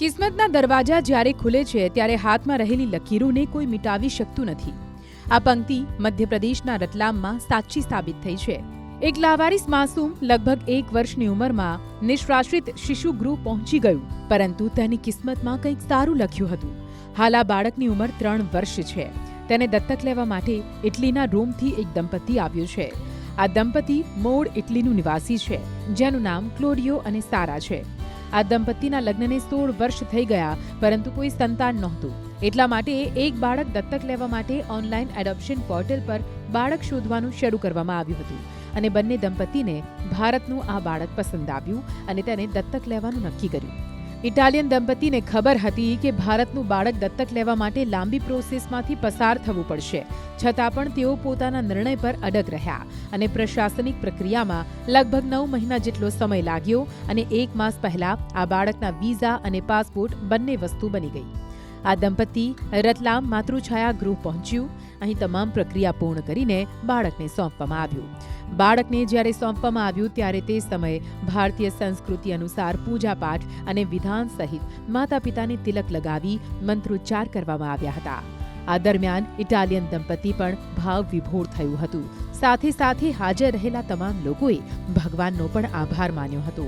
કિસ્મતના દરવાજા જ્યારે ખુલે છે, ત્યારે હાથમાં રહેલી લકીરોને કોઈ મિટાવી શકતું નથી. આ પંક્તિ મધ્યપ્રદેશના રતલામમાં સાચી સાબિત થઈ છે. એક લાવારીસ માસૂમ લગભગ એક વર્ષની ઉંમરમાં નિષ્રાશ્રિત શિશુ ગૃહ પહોંચી ગયું, પરંતુ તેની કિસ્મતમાં કંઈક સારું લખ્યું હતું. હાલ આ બાળકની ઉંમર ત્રણ વર્ષ છે. તેને દત્તક લેવા માટે ઇટલીના રોમથી એક દંપતી આવ્યું છે. આ દંપતી મૂળ ઇટલીનું નિવાસી છે, જેનું નામ ક્લોડિયો અને સારા છે. આ દંપતીના લગ્નને સોળ વર્ષ થઈ ગયા, પરંતુ કોઈ સંતાન નહોતું. એટલા માટે એક બાળક દત્તક લેવા માટે ઓનલાઈન એડોપ્શન પોર્ટલ પર બાળક શોધવાનું શરૂ કરવામાં આવ્યું હતું. અને બંને દંપતીને ભારતનું આ બાળક પસંદ આવ્યું અને તેને દત્તક લેવાનું નક્કી કર્યું. ઇટાલિયન દંપતીને ખબર હતી કે ભારતનું બાળક દત્તક લેવા માટે લાંબી પ્રોસેસમાંથી પસાર થવું પડશે, છતાં પણ તેઓ પોતાના નિર્ણય પર અડગ રહ્યા અને પ્રશાસનિક પ્રક્રિયામાં લગભગ નવ મહિના જેટલો સમય લાગ્યો અને એક માસ પહેલા આ બાળકના વિઝા અને પાસપોર્ટ બંને વસ્તુ બની ગઈ. આ દંપતી રતલામ માતૃછાયા ગૃહ પહોંચ્યું. અહીં તમામ પ્રક્રિયા પૂર્ણ કરીને બાળકને સોંપવામાં આવ્યું. બાળકને જ્યારે સોંપવામાં આવ્યું ત્યારે તે સમયે ભારતીય સંસ્કૃતિ અનુસાર પૂજાપાઠ અને વિધાન સહિત માતા પિતાને તિલક લગાવી મંત્રોચ્ચાર કરવામાં આવ્યા હતા. આ દરમિયાન ઇટાલિયન દંપતી પણ ભાવ વિભોર થયું હતું. સાથે સાથે હાજર રહેલા તમામ લોકોએ ભગવાનનો પણ આભાર માન્યો હતો.